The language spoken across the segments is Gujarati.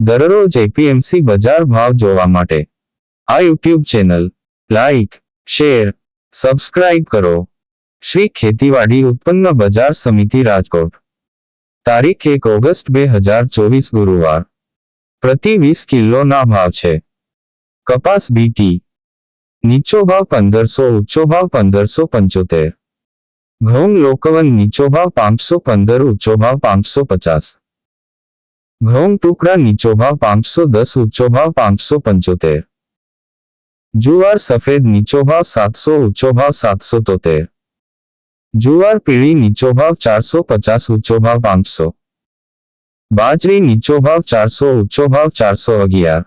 દરરોજ એપીએમસી બજાર ભાવ જોવા માટે. આ YouTube channel, like, share, subscribe કરો. શ્રી ખેતીવાડી ઉત્પન્ન બજાર સમિતિ રાજકોટ. તારીખ એક ઓગસ્ટ બે હજાર ચોવીસ ગુરુવાર. પ્રતિ વીસ કિલોના ભાવ છે. કપાસ બીટી નીચો ભાવ પંદરસો, ઊંચો ભાવ પંદરસો પંચોતેર. ઘઉં લોકવન નીચો ભાવ પાંચસો પંદર, ઊંચો ભાવ પાંચસો પચાસ. ઘઉં ટુકડા નીચો ભાવ પાંચસો દસ ઊંચો ભાવ પાંચસો પંચોતેર જુવાર સફેદ નીચો ભાવ સાતસો ઊંચો ભાવ સાતસો તોતેર જુવાર પીળી નીચો ભાવ ચારસો પચાસ ઊંચો ભાવ પાંચસો બાજરી નીચો ભાવ ચારસો ઊંચો ભાવ ચારસો અગિયાર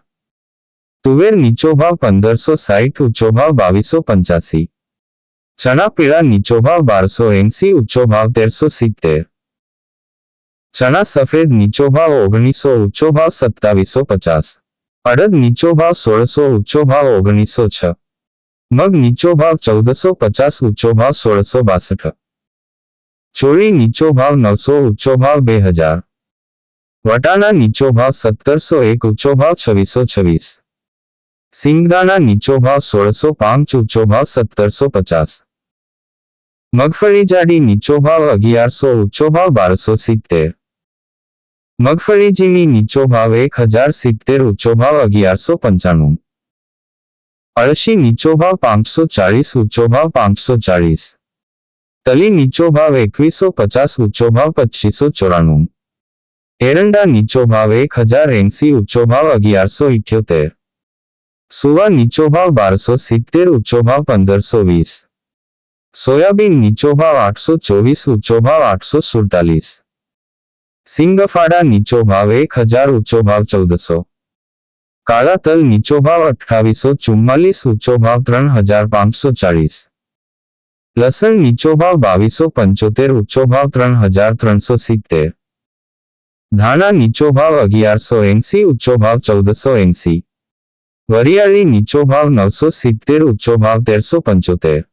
તુવેર નીચો ભાવ પંદરસો સાઠ ઊંચો ભાવ બાવીસો પંચ્યાસી ચણા પીળા નીચો ભાવ બારસો એંસી ઊંચો ભાવ તેરસો સિત્તેર ચણા સફેદ નીચો ભાવ ઓગણીસો ઊંચો ભાવ સત્તાવીસો પચાસ. અડદ નીચો ભાવ સોળસો ઊંચો ભાવ ઓગણીસો છ. મગ નીચો ભાવ ચૌદસો પચાસ ઊંચો ભાવ સોળસો બાસઠ. ચોળી નીચો ભાવ નવસો ઊંચો ભાવ બે હજાર. વટાણા નીચો ભાવ સત્તરસો એક ઊંચો ભાવ છવ્વીસો છવ્વીસ. સિંગદાણા નીચો ભાવ સોળસો પાંચ ઊંચો ભાવ સત્તરસો પચાસ. મગફળી જાડી નીચો ભાવ અગિયારસો ઊંચો ભાવ બારસો સિત્તેર. મગફળી નીચો ભાવ એક હજાર સિત્તેર, ઊંચો ભાવ અગિયારસો પંચાણું. અળશી નીચો ભાવ પાંચસો ચાળીસ, ઊંચો ભાવ પાંચસો ચાળીસ. તલી નીચો ભાવ એકવીસો પચાસ, ઊંચો ભાવ પચીસો ચોરાણું. એરંડા નીચો ભાવ એક હજાર એંસી, ઊંચો ભાવ અગિયારસો ઇઠ્યોતેર. સુવા નીચો ભાવ બારસો સિત્તેર, ઊંચો ભાવ પંદરસો વીસ. સોયાબીન નીચો ભાવ આઠસો ચોવીસ, ઊંચો ભાવ આઠસો સુડતાલીસ. સિંગફાડા નીચો ભાવ એક હજાર ઊંચો ભાવ ચૌદસો. કાળા તલ નીચો ભાવ અઠાવીસો ચુમ્માલીસ, ઊંચો ભાવ ત્રણ હજાર પાંચસો ચાળીસ. લસણ નીચો ભાવ બાવીસો પંચોતેર, ઊંચો ભાવ ત્રણ હજાર ત્રણસો સિત્તેર. ધાણા નીચો ભાવ અગિયારસો એંસી, ઊંચો ભાવ ચૌદસો એંસી. વરિયાળી નીચો ભાવ નવસો સિત્તેર, ઊંચો ભાવ તેરસો પંચોતેર.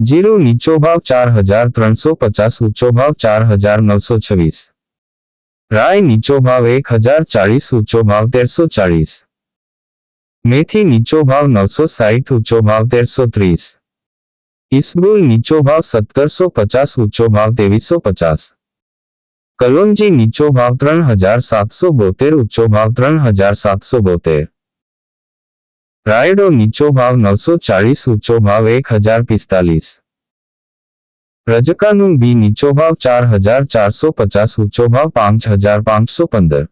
જીરું નીચો ભાવ ચાર હજાર ત્રણસો પચાસ ઊંચો ભાવ ચાર હજાર નવસો છવ્વીસ રાય નીચો ભાવ એક હજાર ચાળીસ ઊંચો ભાવ તેરસો ચાળીસ મેથી નીચો ભાવ નવસો સાઠ ઊંચો ભાવ તેરસો ત્રીસ ઇસબગુલ નીચો ભાવ સત્તરસો પચાસ ઊંચો ભાવ ત્રેવીસો પચાસ કલોંજી નીચો ભાવ ત્રણ હજાર સાતસો બોતેર ઊંચો ભાવ ત્રણ હજાર સાતસો બોતેર રાયડો નીચો ભાવ નવસો ચાલીસ ઊંચો ભાવ એક હજાર પિસ્તાલીસ. રજકાનું બી નીચો ભાવ ચાર હજાર ચારસો પચાસ, ઊંચો ભાવ પાંચ હજાર પાંચસો પંદર.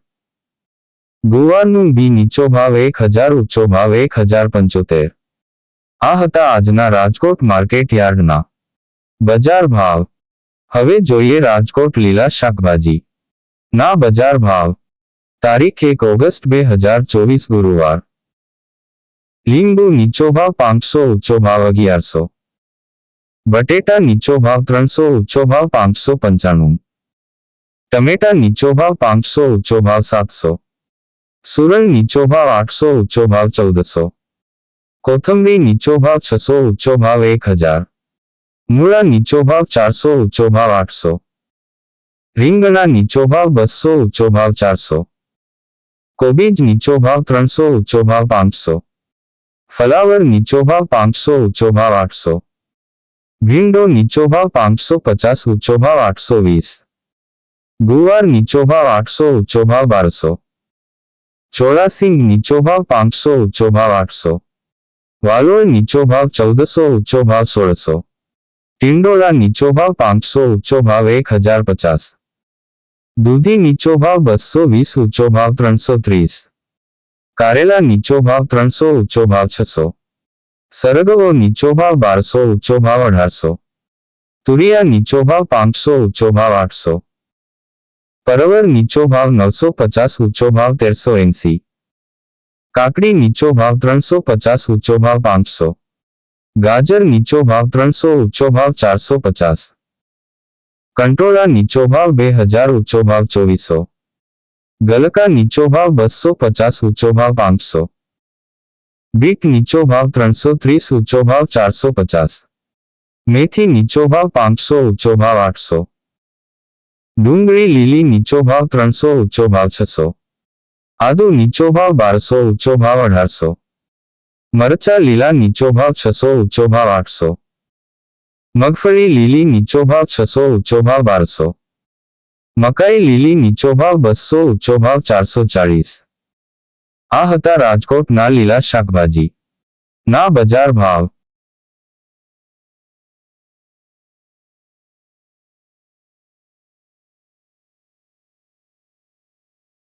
ગુવારનું બી નીચો ભાવ એક હજાર, ઊંચો ભાવ એક હજાર પંચોતેર. આ હતા આજના રાજકોટ માર્કેટ યાર્ડના. બજાર ભાવ. હવે જોઈએ રાજકોટ લીલા શાકભાજી. ના બજાર ભાવ. તારીખ એક ઓગસ્ટ બે હજાર ચોવીસ ગુરુવાર. લીંબુ નીચો ભાવ પાંચસો ઊંચો ભાવ અગિયારસો. બટેટા નીચો ભાવ ત્રણસો ઊંચો ભાવ પાંચસો પંચાણું. ટમેટા નીચો ભાવ પાંચસો ઊંચો ભાવ સાતસો. સુરલ નીચો ભાવ આઠસો ઊંચો ભાવ ચૌદસો. કોથંબરી નીચો ભાવ છસો ઊંચો ભાવ એક હજાર. મૂળા નીચો ભાવ ચારસો ઊંચો ભાવ આઠસો. રીંગણા નીચો ભાવ બસો ઊંચો ભાવ ચારસો. કોબીજ નીચો ભાવ ત્રણસો ઊંચો ભાવ પાંચસો. ફલાવર નીચો ભાવ પાંચસો ઊંચો ભાવ આઠસો. ભીંડો નીચો ભાવ પાંચસો પચાસ ઊંચો ભાવ આઠસો વીસ. ગુવાર નીચો ભાવ આઠસો ઊંચો ભાવ બારસો. ચોરાસિંગ નીચો ભાવ પાંચસો ઊંચો ભાવ આઠસો. વાલોળ નીચો ભાવ ચૌદસો ઊંચો ભાવ સોળસો. ટિંડોળા નીચો ભાવ પાંચસો ઊંચો ભાવ એક હજાર પચાસ. દૂધી નીચો ભાવ બસો વીસ ઊંચો ભાવ ત્રણસો ત્રીસ. કારેલા નીચો ભાવ ત્રણસો, ઊંચો ભાવ છસો. સરગવો નીચો ભાવ બારસો, ઊંચો ભાવ અઢારસો. તુરિયા નીચો ભાવ પાંચસો, ઊંચો ભાવ આઠસો. પરવર નીચો ભાવ નવસો પચાસ, ઊંચો ભાવ તેરસો એંસી. કાકડી નીચો ભાવ ત્રણસો પચાસ, ઊંચો ભાવ પાંચસો. ગાજર નીચો ભાવ ત્રણસો, ઊંચો ભાવ ચારસો પચાસ. કંટોળા નીચો ભાવ બે હજાર, ઊંચો ભાવ ચોવીસો. ગલકા નીચો ભાવ બસો પચાસ, ઊંચો ભાવ પાંચસો. બીટ નીચો ભાવ ત્રણસો ત્રીસ, ઊંચો ભાવ ચારસો પચાસ. મેથી નીચો ભાવ પાંચસો, ઊંચો ભાવ આઠસો. ડુંગળી લીલી નીચો ભાવ ત્રણસો, ઊંચો ભાવ છસો. આદુ નીચો ભાવ બારસો, ઊંચો ભાવ અઢારસો. મરચા લીલા નીચો ભાવ છસો, ઊંચો ભાવ આઠસો. મગફળી લીલી નીચો ભાવ છસો, ઊંચો ભાવ બારસો. મકાઈ લીલી નીચો ભાવ બસો ઊંચો ભાવ ચારસો ચાળીસ. આ હતા રાજકોટના લીલા શાકભાજી. ના બજાર ભાવ.